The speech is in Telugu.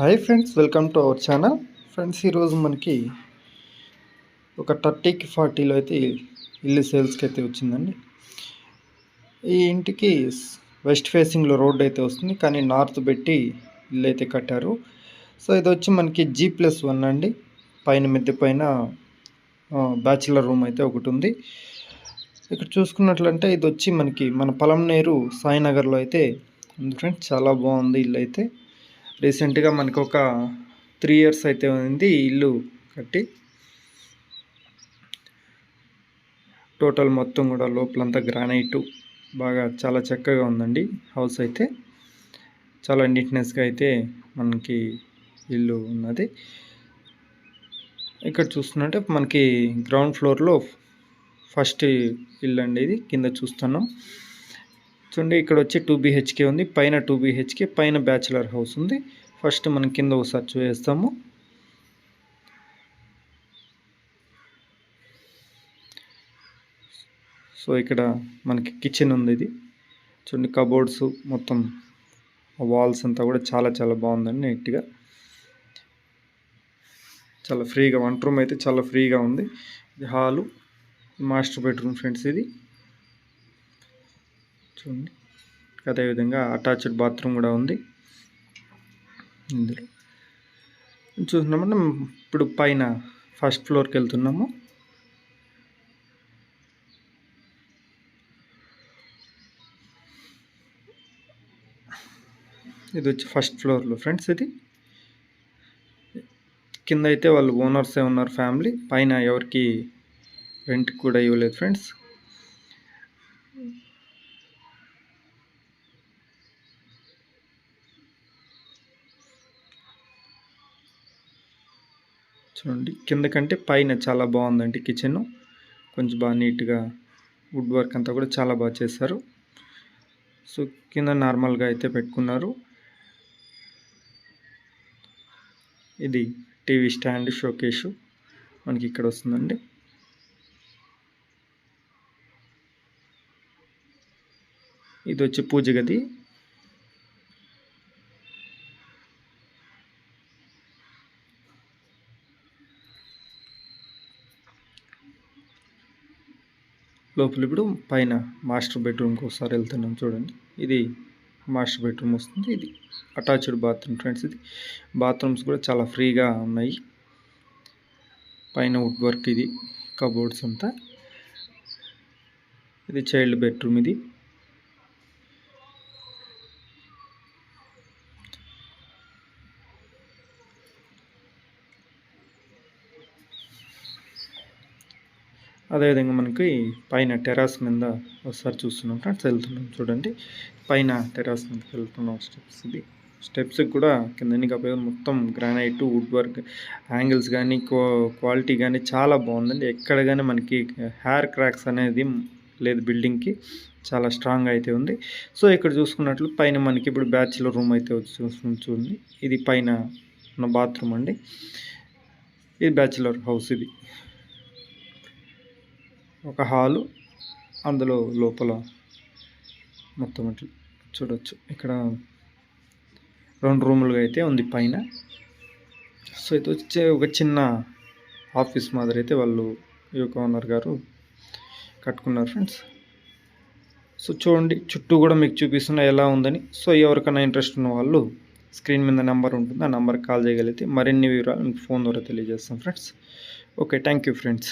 Hi friends welcome to our channel. Friends ఈరోజు మనకి ఒక థర్టీకి ఫార్టీలో అయితే ఇల్లు సేల్స్కి అయితే వచ్చిందండి. ఈ ఇంటికి వెస్ట్ ఫేసింగ్లో రోడ్ అయితే వస్తుంది కానీ నార్త్ పెట్టి ఇల్లు అయితే కట్టారు. సో ఇది వచ్చి మనకి జీ ప్లస్ వన్ అండి. పైన మిద్దె పైన బ్యాచిలర్ రూమ్ అయితే ఒకటి ఉంది. ఇక్కడ చూసుకున్నట్లంటే ఇది వచ్చి మనకి మన పలంనేరు సాయినగర్లో అయితే ఉంది ఫ్రెండ్స్ చాలా బాగుంది ఇల్లు అయితే. రీసెంట్గా మనకు ఒక త్రీ ఇయర్స్ అయితే ఉంది ఇల్లు కట్టి. టోటల్ మొత్తం కూడా లోపలంతా గ్రానైటు బాగా చాలా చక్కగా ఉందండి హౌస్ అయితే. చాలా నీట్నెస్గా అయితే మనకి ఇల్లు ఉన్నది. ఇక్కడ చూస్తున్నట్టే మనకి గ్రౌండ్ ఫ్లోర్లో ఫస్ట్ ఇల్లు అండి ఇది. కింద చూస్తున్నాం. చూడండి ఇక్కడ వచ్చి టూ బీహెచ్కే ఉంది. పైన టూ బీహెచ్కే పైన బ్యాచులర్ హౌస్ ఉంది. ఫస్ట్ మనం కింద ఒకసారి చూసేస్తాము. సో ఇక్కడ మనకి కిచెన్ ఉంది ఇది. చూడండి కబోర్డ్స్ మొత్తం వాల్స్ అంతా కూడా చాలా చాలా బాగుందండి నీట్గా చాలా ఫ్రీగా వంట రూమ్ అయితే చాలా ఫ్రీగా ఉంది. ఇది హాలు మాస్టర్ బెడ్రూమ్ ఫ్రెండ్స్ ఇది. చూడండి. అదేవిధంగా అటాచ్డ్ బాత్రూమ్ కూడా ఉంది. ఇందులో చూస్తున్నామంటే ఇప్పుడు పైన ఫస్ట్ ఫ్లోర్కి వెళ్తున్నాము. ఇది వచ్చి ఫస్ట్ ఫ్లోర్లో ఫ్రెండ్స్ ఇది. కింద అయితే వాళ్ళు ఓనర్సే ఉన్నారు ఫ్యామిలీ. పైన ఎవరికి రెంట్ కూడా ఇవ్వలేదు ఫ్రెండ్స్. చూడండి. కింద కంటే పైన చాలా బాగుందండి కిచెన్. కొంచెం బాగా నీట్గా వుడ్ వర్క్ అంతా కూడా చాలా బాగా చేశారు. సో కింద నార్మల్గా అయితే పెట్టుకున్నారు. ఇది టీవీ స్టాండ్ షోకేషు మనకి ఇక్కడ వస్తుందండి. ఇది వచ్చి పూజ గది. లోపల ఇప్పుడు పైన మాస్టర్ బెడ్రూమ్కి ఒకసారి వెళ్తున్నాం చూడండి. ఇది మాస్టర్ బెడ్రూమ్ వస్తుంది. ఇది అటాచ్డ్ బాత్రూమ్ ఫ్రెండ్స్ ఇది. బాత్రూమ్స్ కూడా చాలా ఫ్రీగా ఉన్నాయి. పైన వుడ్ వర్క్ ఇది. కబోర్డ్స్ అంతా. ఇది చైల్డ్ బెడ్రూమ్ ఇది. అదేవిధంగా మనకి పైన టెరాస్ మీద ఒకసారి చూస్తున్నాం ఫ్రెండ్స్ వెళ్తున్నాం చూడండి. పైన టెరాస్ మీదకి వెళ్తున్నాం స్టెప్స్ ఇది. స్టెప్స్ కూడా కింద నీకు మొత్తం గ్రానైట్ వుడ్ వర్క్ యాంగిల్స్ కానీ క్వాలిటీ కానీ చాలా బాగుందండి. ఎక్కడ కానీ మనకి హెయిర్ క్రాక్స్ అనేది లేదు బిల్డింగ్కి. చాలా స్ట్రాంగ్ అయితే ఉంది. సో ఇక్కడ చూసుకున్నట్లు పైన మనకి ఇప్పుడు బ్యాచులర్ రూమ్ అయితే చూస్తుంది ఇది పైన ఉన్న బాత్రూమ్ అండి. ఇది బ్యాచులర్ హౌస్ ఇది. ఒక హాలు అందులో లోపల మొత్తం అట్లా చూడవచ్చు ఇక్కడ రెండు రూములుగా అయితే ఉంది పైన. సో ఇది వచ్చే ఒక చిన్న ఆఫీస్ మాదిరి అయితే వాళ్ళు ఈ యొక్క ఓనర్ గారు కట్టుకున్నారు ఫ్రెండ్స్. సో చూడండి చుట్టూ కూడా మీకు చూపిస్తున్నా ఎలా ఉందని. సో ఎవరికైనా ఇంట్రెస్ట్ ఉన్న వాళ్ళు స్క్రీన్ మీద నెంబర్ ఉంటుంది ఆ నెంబర్కి కాల్ చేయగలిగితే మరిన్ని వివరాలు మీకు ఫోన్ ద్వారా తెలియజేస్తాం friends. Okay thank you friends.